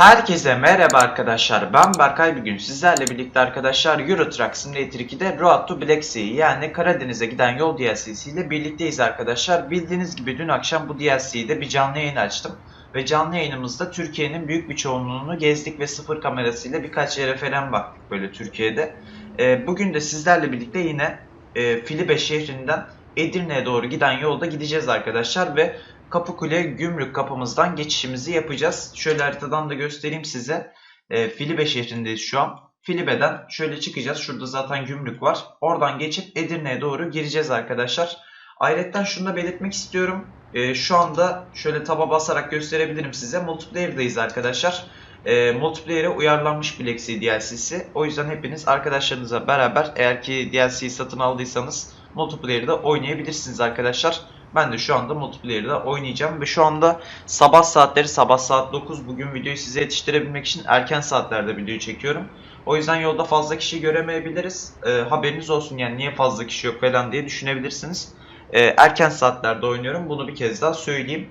Herkese merhaba arkadaşlar. Ben Berkay bugün sizlerle birlikte arkadaşlar Euro Truck Simulator 2'de Road to Black Sea yani Karadeniz'e giden yol DLC'si ile birlikteyiz arkadaşlar. Bildiğiniz gibi dün akşam bu DLC'de bir canlı yayın açtım. Ve canlı yayınımızda Türkiye'nin büyük bir çoğunluğunu gezdik ve sıfır kamerasıyla birkaç yere falan baktık böyle Türkiye'de. Ee, bugün de sizlerle birlikte yine e, Filibe şehrinden Edirne'ye doğru giden yolda gideceğiz arkadaşlar ve Kapıkule gümrük kapımızdan geçişimizi yapacağız. Şöyle haritadan da göstereyim size. E, Filibe şehrindeyiz şu an. Filibe'den şöyle çıkacağız. Şurada zaten gümrük var. Oradan geçip Edirne'ye doğru gireceğiz arkadaşlar. Ayrıca şunu da belirtmek istiyorum. E, şu anda şöyle taba basarak gösterebilirim size. Multiplayer'dayız arkadaşlar. E, multiplayer'e uyarlanmış Black Sea DLC'si. O yüzden hepiniz arkadaşlarınızla beraber eğer ki DLC'yi satın aldıysanız multiplayer'da oynayabilirsiniz arkadaşlar. Ben de şu anda multiplayer'da oynayacağım ve şu anda sabah saatleri sabah saat 9 bugün videoyu size yetiştirebilmek için erken saatlerde videoyu çekiyorum. O yüzden yolda fazla kişi göremeyebiliriz. E, haberiniz olsun yani niye fazla kişi yok falan diye düşünebilirsiniz. E, erken saatlerde oynuyorum bunu bir kez daha söyleyeyim.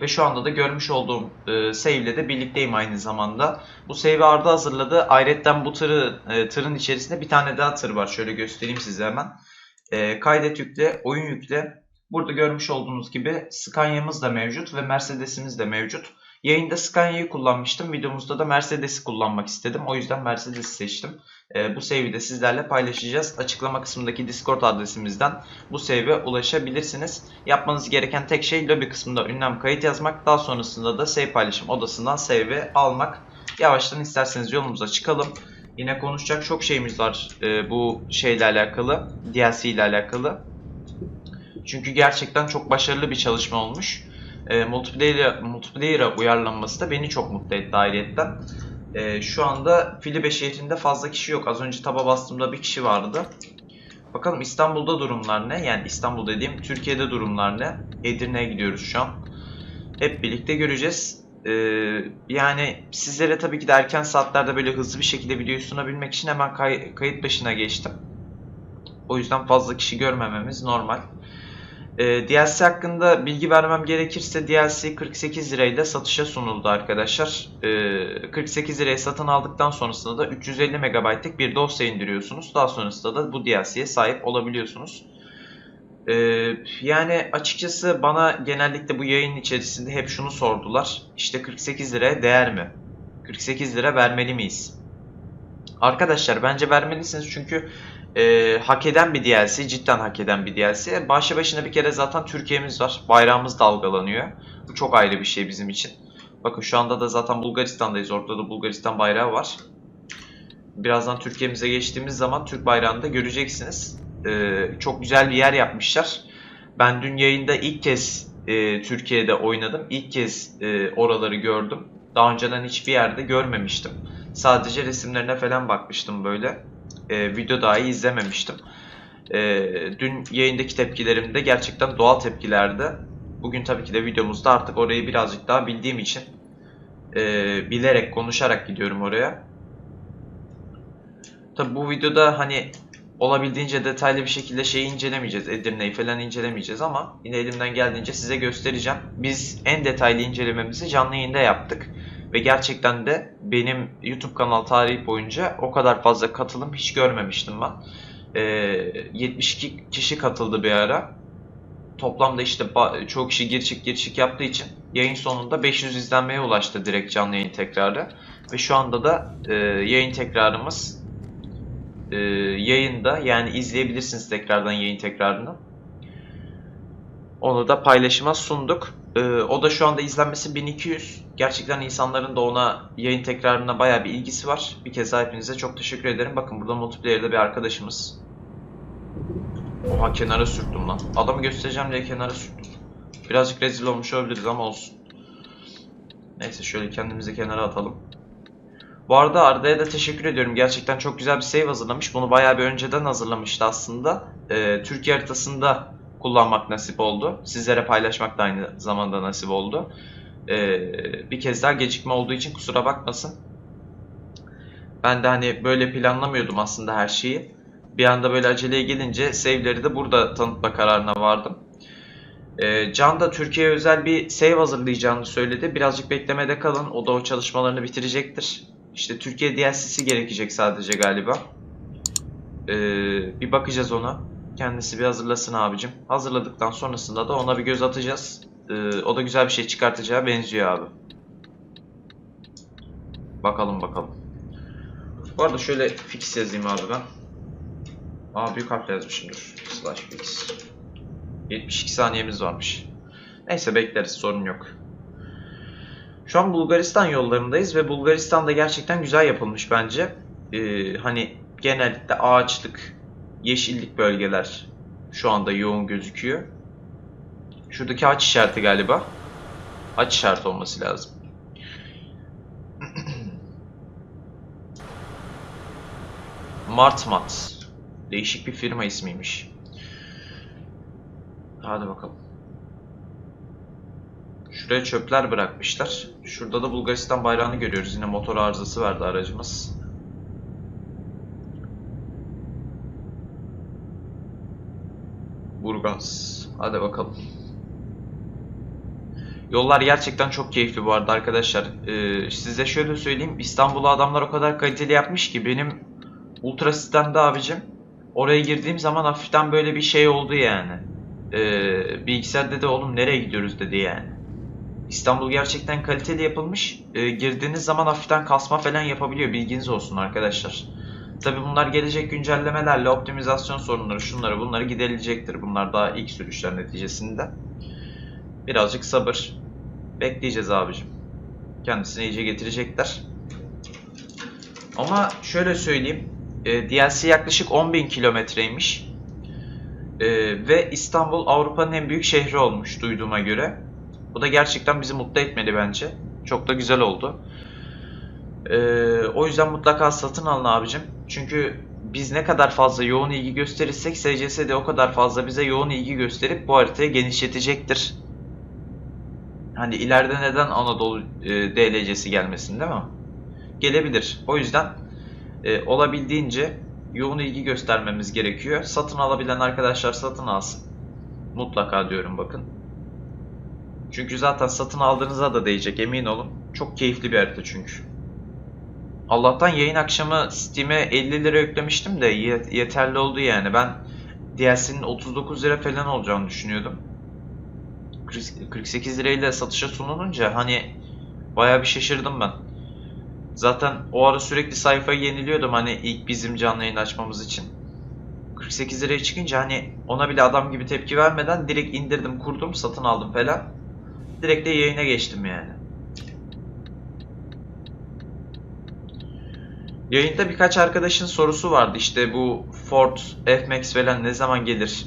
Ve şu anda da görmüş olduğum e, save ile de birlikteyim aynı zamanda. Bu save'i Arda hazırladı. Ayrıca bu tırı, e, tırın içerisinde bir tane daha tır var. Şöyle göstereyim size hemen. E, kaydet yükle, oyun yükle. Burada görmüş olduğunuz gibi Scania'mız da mevcut ve Mercedes'imiz de mevcut. Yayında Scania'yı kullanmıştım. Videomuzda da Mercedes'i kullanmak istedim. O yüzden Mercedes'i seçtim. Ee, bu save'i de sizlerle paylaşacağız. Açıklama kısmındaki Discord adresimizden bu save'e ulaşabilirsiniz. Yapmanız gereken tek şey lobi kısmında ünlem kayıt yazmak. Daha sonrasında da save paylaşım odasından save'i almak. Yavaştan isterseniz yolumuza çıkalım. Yine konuşacak çok şeyimiz var e, bu şeyle alakalı. DLC ile alakalı. Çünkü gerçekten çok başarılı bir çalışma olmuş. E, multiplayer'a multiplayer'a uyarlanması da beni çok mutlu etti ayrıyetten. E, şu anda Filibe şehrinde fazla kişi yok. Az önce taba bastığımda bir kişi vardı. Bakalım İstanbul'da durumlar ne? Yani İstanbul dediğim Türkiye'de durumlar ne? Edirne'ye gidiyoruz şu an. Hep birlikte göreceğiz. Ee, yani sizlere tabii ki de erken saatlerde böyle hızlı bir şekilde videoyu sunabilmek için hemen kay- kayıt başına geçtim. O yüzden fazla kişi görmememiz normal. Ee, DLC hakkında bilgi vermem gerekirse DLC 48 lirayla satışa sunuldu arkadaşlar. Ee, 48 liraya satın aldıktan sonrasında da 350 MB'lik bir dosya indiriyorsunuz. Daha sonrasında da bu DLC'ye sahip olabiliyorsunuz. Ee, yani açıkçası bana genellikle bu yayın içerisinde hep şunu sordular. İşte 48 liraya değer mi? 48 lira vermeli miyiz? Arkadaşlar bence vermelisiniz çünkü e, hak eden bir DLC, cidden hak eden bir DLC. Başlı başına bir kere zaten Türkiye'miz var. Bayrağımız dalgalanıyor. Bu çok ayrı bir şey bizim için. Bakın şu anda da zaten Bulgaristan'dayız. Ortada da Bulgaristan bayrağı var. Birazdan Türkiye'mize geçtiğimiz zaman Türk bayrağını da göreceksiniz. E, çok güzel bir yer yapmışlar. Ben dün yayında ilk kez e, Türkiye'de oynadım. İlk kez e, oraları gördüm. Daha önceden hiçbir yerde görmemiştim. Sadece resimlerine falan bakmıştım böyle e, video dahi izlememiştim. E, dün yayındaki tepkilerim de gerçekten doğal tepkilerdi. Bugün tabii ki de videomuzda artık orayı birazcık daha bildiğim için e, bilerek, konuşarak gidiyorum oraya. Tabii bu videoda hani olabildiğince detaylı bir şekilde şeyi incelemeyeceğiz. Edirne'yi falan incelemeyeceğiz ama yine elimden geldiğince size göstereceğim. Biz en detaylı incelememizi canlı yayında yaptık. Ve gerçekten de benim YouTube kanal tarihi boyunca o kadar fazla katılım hiç görmemiştim ben. Ee, 72 kişi katıldı bir ara. Toplamda işte çoğu kişi gir çık gir yaptığı için yayın sonunda 500 izlenmeye ulaştı direkt canlı yayın tekrarı. Ve şu anda da e, yayın tekrarımız e, yayında yani izleyebilirsiniz tekrardan yayın tekrarını. Onu da paylaşıma sunduk. Ee, o da şu anda izlenmesi 1200. Gerçekten insanların da ona yayın tekrarına bayağı bir ilgisi var. Bir kez daha hepinize çok teşekkür ederim. Bakın burada multiplayer'da bir arkadaşımız. Oha kenara sürttüm lan. Adamı göstereceğim diye kenara sürttüm. Birazcık rezil olmuş olabiliriz ama olsun. Neyse şöyle kendimizi kenara atalım. Bu arada Arda'ya da teşekkür ediyorum. Gerçekten çok güzel bir save hazırlamış. Bunu bayağı bir önceden hazırlamıştı aslında. Ee, Türkiye haritasında kullanmak nasip oldu. Sizlere paylaşmak da aynı zamanda nasip oldu. Ee, bir kez daha gecikme olduğu için kusura bakmasın. Ben de hani böyle planlamıyordum aslında her şeyi. Bir anda böyle aceleye gelince save'leri de burada tanıtma kararına vardım. Ee, Can da Türkiye'ye özel bir save hazırlayacağını söyledi. Birazcık beklemede kalın. O da o çalışmalarını bitirecektir. İşte Türkiye DLC'si gerekecek sadece galiba. Ee, bir bakacağız ona. Kendisi bir hazırlasın abicim. Hazırladıktan sonrasında da ona bir göz atacağız. Ee, o da güzel bir şey çıkartacağı benziyor abi. Bakalım bakalım. Bu arada şöyle fix yazayım abi ben. Aa büyük harfle yazmışım dur. Slash fix. 72 saniyemiz varmış. Neyse bekleriz sorun yok. Şu an Bulgaristan yollarındayız ve Bulgaristan'da gerçekten güzel yapılmış bence. Ee, hani genellikle ağaçlık, yeşillik bölgeler şu anda yoğun gözüküyor. Şuradaki ağaç işareti galiba. Ağaç işareti olması lazım. Martmat. Değişik bir firma ismiymiş. Hadi bakalım. Şuraya çöpler bırakmışlar. Şurada da Bulgaristan bayrağını görüyoruz. Yine motor arızası verdi aracımız. Burgaz. Hadi bakalım. Yollar gerçekten çok keyifli bu arada arkadaşlar. Ee, size şöyle söyleyeyim. İstanbul'u adamlar o kadar kaliteli yapmış ki benim ultra sistemde abicim oraya girdiğim zaman hafiften böyle bir şey oldu yani. Ee, bilgisayar dedi oğlum nereye gidiyoruz dedi yani. İstanbul gerçekten kaliteli yapılmış. Ee, girdiğiniz zaman hafiften kasma falan yapabiliyor. Bilginiz olsun arkadaşlar. Tabi bunlar gelecek güncellemelerle optimizasyon sorunları şunları bunları giderilecektir. Bunlar daha ilk sürüşler neticesinde. Birazcık sabır. Bekleyeceğiz abicim. Kendisini iyice getirecekler. Ama şöyle söyleyeyim. E, DLC yaklaşık 10.000 kilometreymiş. E, ve İstanbul Avrupa'nın en büyük şehri olmuş duyduğuma göre. Bu da gerçekten bizi mutlu etmeli bence. Çok da güzel oldu. E, o yüzden mutlaka satın alın abicim. Çünkü biz ne kadar fazla yoğun ilgi gösterirsek SCS de o kadar fazla bize yoğun ilgi gösterip bu haritayı genişletecektir. Hani ileride neden Anadolu e, DLC'si gelmesin değil mi? Gelebilir. O yüzden e, olabildiğince yoğun ilgi göstermemiz gerekiyor. Satın alabilen arkadaşlar satın alsın. Mutlaka diyorum bakın. Çünkü zaten satın aldığınıza da değecek emin olun. Çok keyifli bir harita çünkü. Allah'tan yayın akşamı Steam'e 50 lira yüklemiştim de yeterli oldu yani. Ben DLC'nin 39 lira falan olacağını düşünüyordum. 48 lirayla satışa sunulunca hani bayağı bir şaşırdım ben. Zaten o ara sürekli sayfayı yeniliyordum hani ilk bizim canlı yayın açmamız için. 48 liraya çıkınca hani ona bile adam gibi tepki vermeden direkt indirdim, kurdum, satın aldım falan. Direkt de yayına geçtim yani. Yayında birkaç arkadaşın sorusu vardı işte bu Ford F-Max falan ne zaman gelir?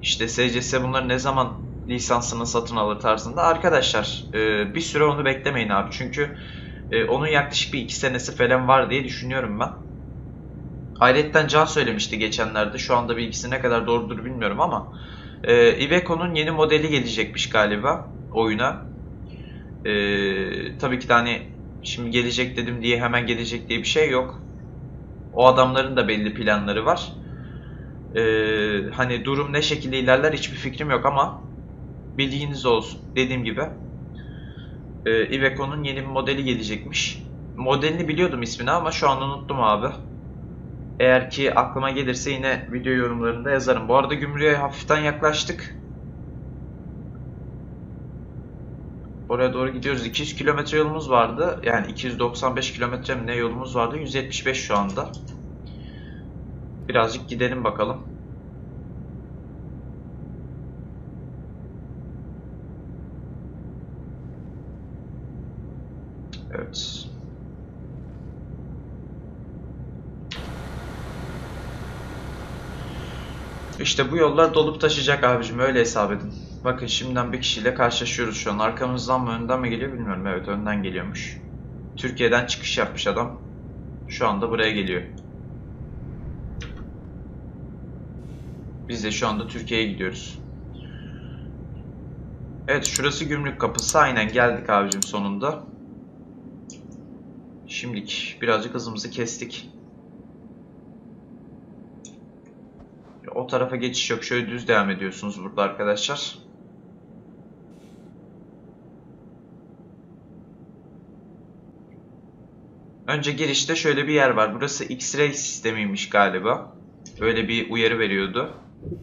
İşte SCS bunları ne zaman lisansını satın alır tarzında. Arkadaşlar e, bir süre onu beklemeyin abi. Çünkü e, onun yaklaşık bir iki senesi falan var diye düşünüyorum ben. Ayrıca Can söylemişti geçenlerde. Şu anda bilgisi ne kadar doğrudur bilmiyorum ama e, Iveco'nun yeni modeli gelecekmiş galiba oyuna. E, tabii ki de hani şimdi gelecek dedim diye hemen gelecek diye bir şey yok. O adamların da belli planları var. Ee, hani durum ne şekilde ilerler hiçbir fikrim yok ama bildiğiniz olsun. Dediğim gibi e, Iveco'nun yeni bir modeli gelecekmiş. Modelini biliyordum ismini ama şu an unuttum abi. Eğer ki aklıma gelirse yine video yorumlarında yazarım. Bu arada gümrüğe hafiften yaklaştık. Oraya doğru gidiyoruz. 200 kilometre yolumuz vardı. Yani 295 kilometre ne yolumuz vardı. 175 şu anda. Birazcık gidelim bakalım. Evet. İşte bu yollar dolup taşıyacak abicim öyle hesap edin. Bakın şimdiden bir kişiyle karşılaşıyoruz şu an. Arkamızdan mı önden mi geliyor bilmiyorum. Evet önden geliyormuş. Türkiye'den çıkış yapmış adam. Şu anda buraya geliyor. Biz de şu anda Türkiye'ye gidiyoruz. Evet şurası gümrük kapısı. Aynen geldik abicim sonunda. Şimdilik birazcık hızımızı kestik. O tarafa geçiş yok. Şöyle düz devam ediyorsunuz burada arkadaşlar. Önce girişte şöyle bir yer var. Burası X-ray sistemiymiş galiba. Öyle bir uyarı veriyordu.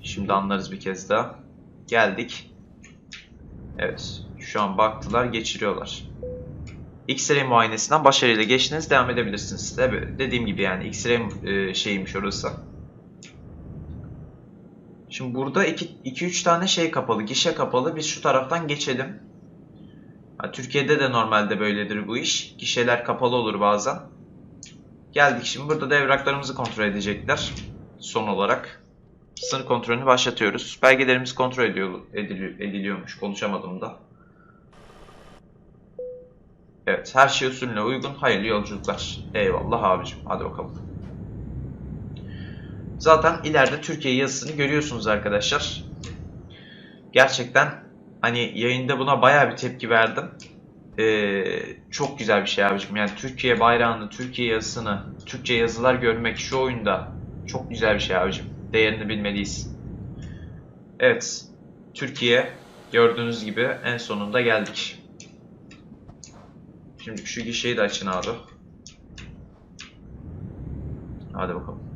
Şimdi anlarız bir kez daha. Geldik. Evet. Şu an baktılar, geçiriyorlar. X-ray muayenesinden başarıyla geçtiniz, devam edebilirsiniz. Tabi dediğim gibi yani X-ray e, şeymiş orası. Şimdi burada 2-3 tane şey kapalı, gişe kapalı. Biz şu taraftan geçelim. Türkiye'de de normalde böyledir bu iş. Gişeler kapalı olur bazen. Geldik şimdi burada da evraklarımızı kontrol edecekler. Son olarak. Sınır kontrolünü başlatıyoruz. Belgelerimiz kontrol ediyor, ediliyor, ediliyormuş. Konuşamadım da. Evet, her şey usulüne uygun. Hayırlı yolculuklar. Eyvallah abicim. Hadi bakalım. Zaten ileride Türkiye yazısını görüyorsunuz arkadaşlar. Gerçekten hani yayında buna bayağı bir tepki verdim. Ee, çok güzel bir şey abicim. Yani Türkiye bayrağını, Türkiye yazısını, Türkçe yazılar görmek şu oyunda çok güzel bir şey abicim. Değerini bilmeliyiz. Evet. Türkiye gördüğünüz gibi en sonunda geldik. Şimdi şu gişeyi de açın abi. Hadi bakalım.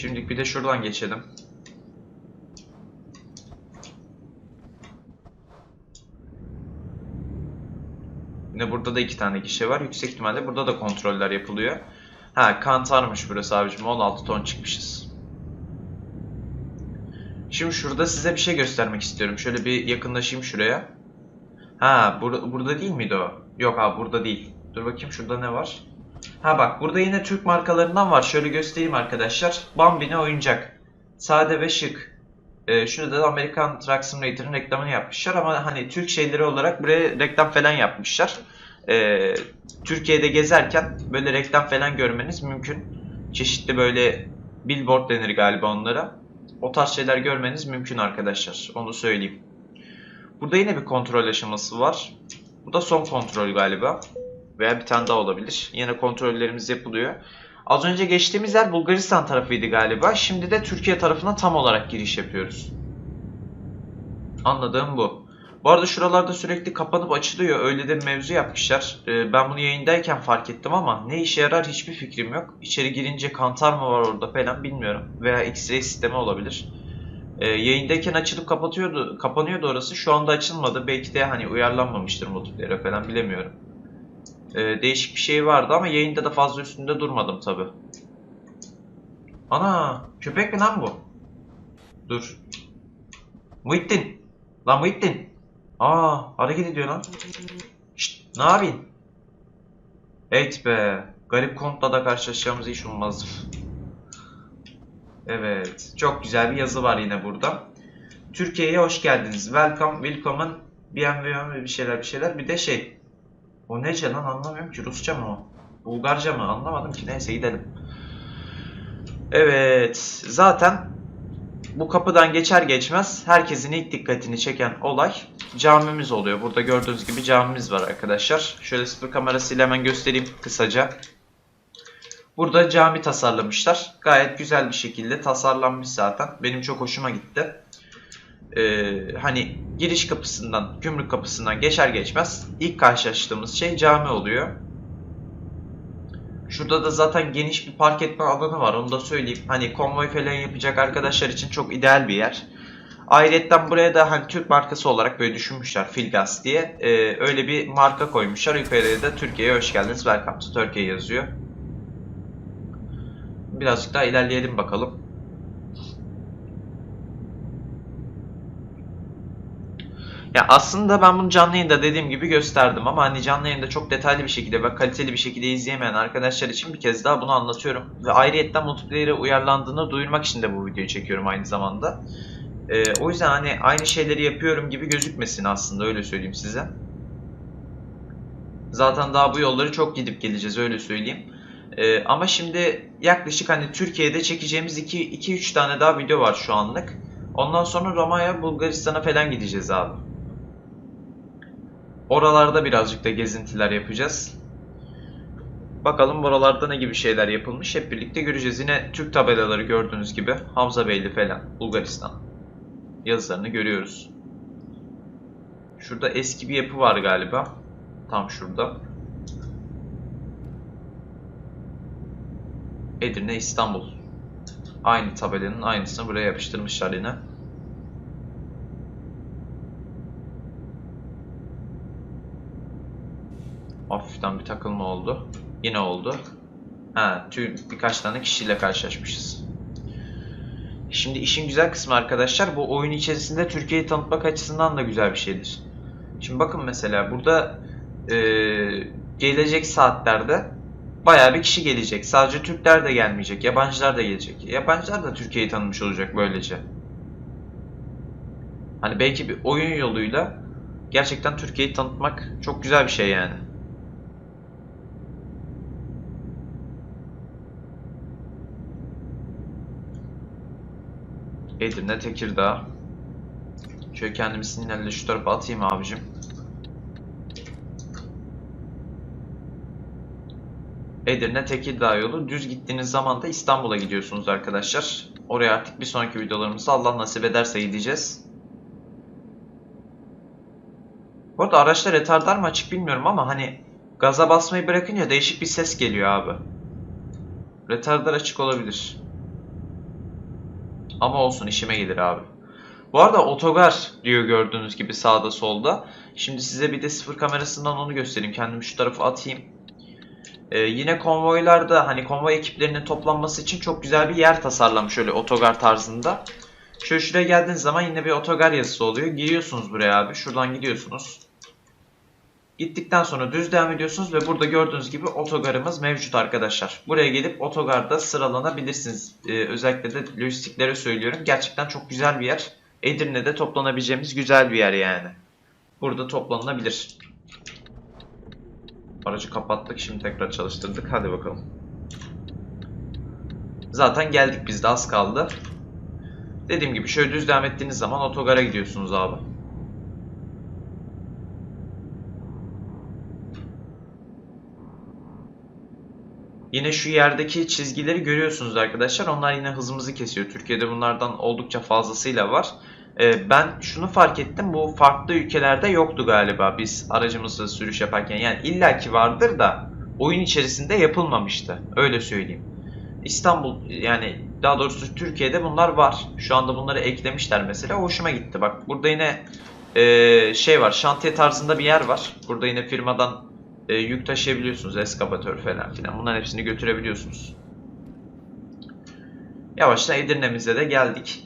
Şimdilik bir de şuradan geçelim. Yine burada da iki tane gişe var. Yüksek ihtimalle burada da kontroller yapılıyor. Ha kantarmış burası abicim. 16 ton çıkmışız. Şimdi şurada size bir şey göstermek istiyorum. Şöyle bir yakınlaşayım şuraya. Ha bur burada değil miydi o? Yok abi burada değil. Dur bakayım şurada ne var? Ha bak burada yine Türk markalarından var. Şöyle göstereyim arkadaşlar. Bambini oyuncak. Sade ve şık. Ee, şurada da Amerikan Truck Simulator'ın reklamını yapmışlar ama hani Türk şeyleri olarak buraya reklam falan yapmışlar. Ee, Türkiye'de gezerken böyle reklam falan görmeniz mümkün. Çeşitli böyle billboard denir galiba onlara. O tarz şeyler görmeniz mümkün arkadaşlar. Onu söyleyeyim. Burada yine bir kontrol aşaması var. Bu da son kontrol galiba. Veya bir tane daha olabilir. Yine kontrollerimiz yapılıyor. Az önce geçtiğimiz yer Bulgaristan tarafıydı galiba. Şimdi de Türkiye tarafına tam olarak giriş yapıyoruz. Anladığım bu. Bu arada şuralarda sürekli kapanıp açılıyor. Öyle de mevzu yapmışlar. Ee, ben bunu yayındayken fark ettim ama ne işe yarar hiçbir fikrim yok. İçeri girince kantar mı var orada falan bilmiyorum. Veya X-ray sistemi olabilir. Ee, yayındayken açılıp kapatıyordu, kapanıyordu orası. Şu anda açılmadı. Belki de hani uyarlanmamıştır multiplayer'e falan bilemiyorum. Ee, değişik bir şey vardı ama yayında da fazla üstünde durmadım tabi. Ana köpek mi lan bu? Dur. Muhittin. Lan Muhittin. Aa hareket ediyor lan. Şşt ne yapayım? Evet be. Garip kontla da karşılaşacağımızı hiç ummazdım. Evet. Çok güzel bir yazı var yine burada. Türkiye'ye hoş geldiniz. Welcome, welcome'ın bir şeyler bir şeyler. Bir de şey. O nece lan anlamıyorum ki. Rusça mı o? Bulgarca mı? Anlamadım ki. Neyse gidelim. Evet. Zaten bu kapıdan geçer geçmez herkesin ilk dikkatini çeken olay camimiz oluyor. Burada gördüğünüz gibi camimiz var arkadaşlar. Şöyle sıfır kamerasıyla hemen göstereyim kısaca. Burada cami tasarlamışlar. Gayet güzel bir şekilde tasarlanmış zaten. Benim çok hoşuma gitti. Ee, hani giriş kapısından, gümrük kapısından geçer geçmez ilk karşılaştığımız şey cami oluyor. Şurada da zaten geniş bir park etme alanı var. Onu da söyleyeyim. Hani konvoy falan yapacak arkadaşlar için çok ideal bir yer. Ayrıca buraya da hani Türk markası olarak böyle düşünmüşler Filgas diye. Ee, öyle bir marka koymuşlar. Yukarıya da Türkiye'ye hoş geldiniz. Welcome to Turkey yazıyor. Birazcık daha ilerleyelim bakalım. Ya aslında ben bunu canlı yayında dediğim gibi gösterdim ama hani canlı yayında çok detaylı bir şekilde ve kaliteli bir şekilde izleyemeyen arkadaşlar için bir kez daha bunu anlatıyorum. Ve ayrıyetten multiplayer'e uyarlandığını duyurmak için de bu videoyu çekiyorum aynı zamanda. Ee, o yüzden hani aynı şeyleri yapıyorum gibi gözükmesin aslında öyle söyleyeyim size. Zaten daha bu yolları çok gidip geleceğiz öyle söyleyeyim. Ee, ama şimdi yaklaşık hani Türkiye'de çekeceğimiz 2-3 tane daha video var şu anlık. Ondan sonra Romanya, Bulgaristan'a falan gideceğiz abi. Oralarda birazcık da gezintiler yapacağız. Bakalım buralarda ne gibi şeyler yapılmış hep birlikte göreceğiz. Yine Türk tabelaları gördüğünüz gibi Hamza Beyli falan Bulgaristan yazılarını görüyoruz. Şurada eski bir yapı var galiba. Tam şurada. Edirne, İstanbul. Aynı tabelanın aynısını buraya yapıştırmışlar yine. Hafiften bir takılma oldu. Yine oldu. Ha, tüm birkaç tane kişiyle karşılaşmışız. Şimdi işin güzel kısmı arkadaşlar bu oyun içerisinde Türkiye'yi tanıtmak açısından da güzel bir şeydir. Şimdi bakın mesela burada e, gelecek saatlerde bayağı bir kişi gelecek. Sadece Türkler de gelmeyecek, yabancılar da gelecek. Yabancılar da Türkiye'yi tanımış olacak böylece. Hani belki bir oyun yoluyla gerçekten Türkiye'yi tanıtmak çok güzel bir şey yani. Edirne, Tekirdağ. Şöyle kendimi sinyalle şu tarafa atayım abicim. Edirne, Tekirdağ yolu. Düz gittiğiniz zaman da İstanbul'a gidiyorsunuz arkadaşlar. Oraya artık bir sonraki videolarımızda Allah nasip ederse gideceğiz. Bu arada araçta retardar mı açık bilmiyorum ama hani gaza basmayı bırakınca değişik bir ses geliyor abi. Retardar açık olabilir. Ama olsun işime gelir abi. Bu arada otogar diyor gördüğünüz gibi sağda solda. Şimdi size bir de sıfır kamerasından onu göstereyim. Kendimi şu tarafa atayım. Ee, yine konvoylarda hani konvoy ekiplerinin toplanması için çok güzel bir yer tasarlamış öyle otogar tarzında. Şöyle şuraya geldiğiniz zaman yine bir otogar yazısı oluyor. Giriyorsunuz buraya abi. Şuradan gidiyorsunuz. Gittikten sonra düz devam ediyorsunuz ve burada gördüğünüz gibi otogarımız mevcut arkadaşlar. Buraya gelip otogarda sıralanabilirsiniz. Ee, özellikle de lojistiklere söylüyorum. Gerçekten çok güzel bir yer. Edirne'de toplanabileceğimiz güzel bir yer yani. Burada toplanılabilir. Aracı kapattık. Şimdi tekrar çalıştırdık. Hadi bakalım. Zaten geldik biz de az kaldı. Dediğim gibi şöyle düz devam ettiğiniz zaman otogara gidiyorsunuz abi. Yine şu yerdeki çizgileri görüyorsunuz arkadaşlar. Onlar yine hızımızı kesiyor. Türkiye'de bunlardan oldukça fazlasıyla var. Ee, ben şunu fark ettim. Bu farklı ülkelerde yoktu galiba biz aracımızı sürüş yaparken. Yani illaki vardır da oyun içerisinde yapılmamıştı. Öyle söyleyeyim. İstanbul yani daha doğrusu Türkiye'de bunlar var. Şu anda bunları eklemişler mesela. Hoşuma gitti. Bak burada yine e, şey var. Şantiye tarzında bir yer var. Burada yine firmadan e, yük taşıyabiliyorsunuz. Eskavatör falan filan. Bunların hepsini götürebiliyorsunuz. Yavaştan Edirne'mize de geldik.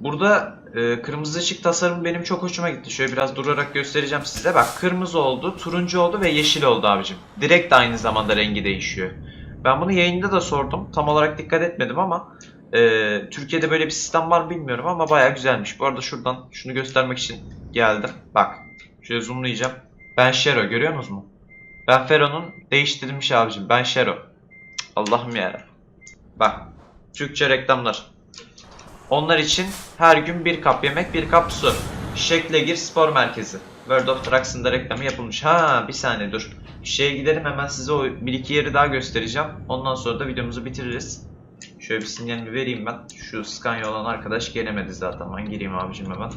Burada e, kırmızı ışık tasarımı benim çok hoşuma gitti. Şöyle biraz durarak göstereceğim size. Bak kırmızı oldu, turuncu oldu ve yeşil oldu abicim. Direkt aynı zamanda rengi değişiyor. Ben bunu yayında da sordum. Tam olarak dikkat etmedim ama e, Türkiye'de böyle bir sistem var bilmiyorum ama baya güzelmiş. Bu arada şuradan şunu göstermek için geldim. Bak şöyle zoomlayacağım. Ben Shero görüyor musunuz mu? Ben Fero'nun değiştirilmiş abicim. Ben Shero. Allah'ım ya. Bak. Türkçe reklamlar. Onlar için her gün bir kap yemek, bir kap su. Şekle gir spor merkezi. World of Trucks'ın da reklamı yapılmış. Ha bir saniye dur. Şeye gidelim hemen size o bir iki yeri daha göstereceğim. Ondan sonra da videomuzu bitiririz. Şöyle bir sinyalimi vereyim ben. Şu Scania olan arkadaş gelemedi zaten. Ben gireyim abicim hemen.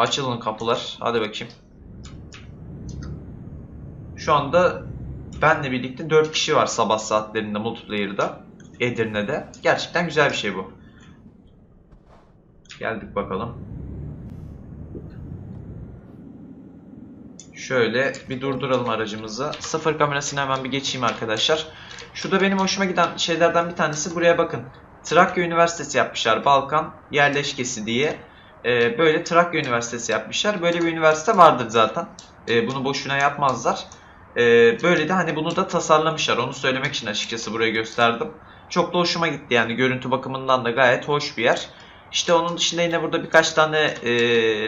Açılın kapılar. Hadi bakayım. Şu anda benle birlikte 4 kişi var sabah saatlerinde multiplayer'da. Edirne'de. Gerçekten güzel bir şey bu. Geldik bakalım. Şöyle bir durduralım aracımızı. Sıfır kamerasını hemen bir geçeyim arkadaşlar. Şurada benim hoşuma giden şeylerden bir tanesi buraya bakın. Trakya Üniversitesi yapmışlar. Balkan yerleşkesi diye. Ee, böyle Trakya Üniversitesi yapmışlar. Böyle bir üniversite vardır zaten. Ee, bunu boşuna yapmazlar. Ee, böyle de hani bunu da tasarlamışlar. Onu söylemek için açıkçası buraya gösterdim. Çok da hoşuma gitti yani görüntü bakımından da gayet hoş bir yer. İşte onun dışında yine burada birkaç tane e,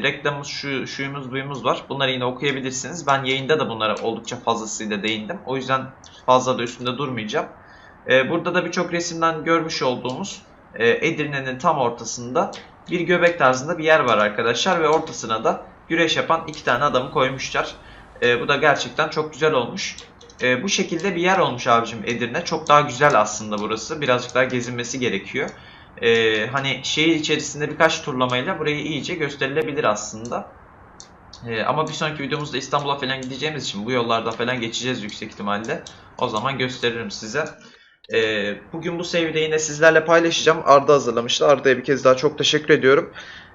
reklamımız, şu, şuyumuz, buyumuz var. Bunları yine okuyabilirsiniz. Ben yayında da bunlara oldukça fazlasıyla değindim. O yüzden fazla da üstünde durmayacağım. E, burada da birçok resimden görmüş olduğumuz e, Edirne'nin tam ortasında bir göbek tarzında bir yer var arkadaşlar. Ve ortasına da güreş yapan iki tane adamı koymuşlar. E, bu da gerçekten çok güzel olmuş. E, bu şekilde bir yer olmuş abicim Edirne. Çok daha güzel aslında burası. Birazcık daha gezinmesi gerekiyor. e, hani şehir içerisinde birkaç turlamayla burayı iyice gösterilebilir aslında. E, ama bir sonraki videomuzda İstanbul'a falan gideceğimiz için bu yollardan falan geçeceğiz yüksek ihtimalle. O zaman gösteririm size. E, bugün bu save'i de yine sizlerle paylaşacağım. Arda hazırlamıştı. Arda'ya bir kez daha çok teşekkür ediyorum.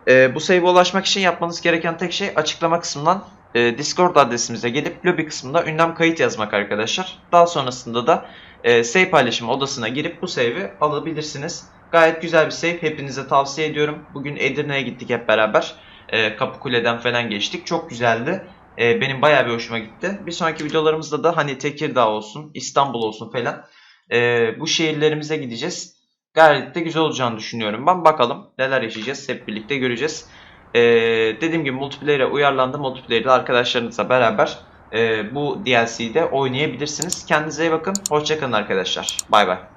E, bu save'e ulaşmak için yapmanız gereken tek şey açıklama kısmından e, Discord adresimize gelip lobby kısmında ünlem kayıt yazmak arkadaşlar. Daha sonrasında da e, save paylaşımı odasına girip bu save'i alabilirsiniz. Gayet güzel bir save. Hepinize tavsiye ediyorum. Bugün Edirne'ye gittik hep beraber. E, Kapıkule'den falan geçtik. Çok güzeldi. E, benim bayağı bir hoşuma gitti. Bir sonraki videolarımızda da hani Tekirdağ olsun, İstanbul olsun falan e, bu şehirlerimize gideceğiz. Gayet de güzel olacağını düşünüyorum ben. Bakalım neler yaşayacağız. Hep birlikte göreceğiz. E, dediğim gibi multiplayer'e uyarlandı. Multiplayer'de arkadaşlarınızla beraber e, bu DLC'de oynayabilirsiniz. Kendinize iyi bakın. Hoşçakalın arkadaşlar. Bay bay.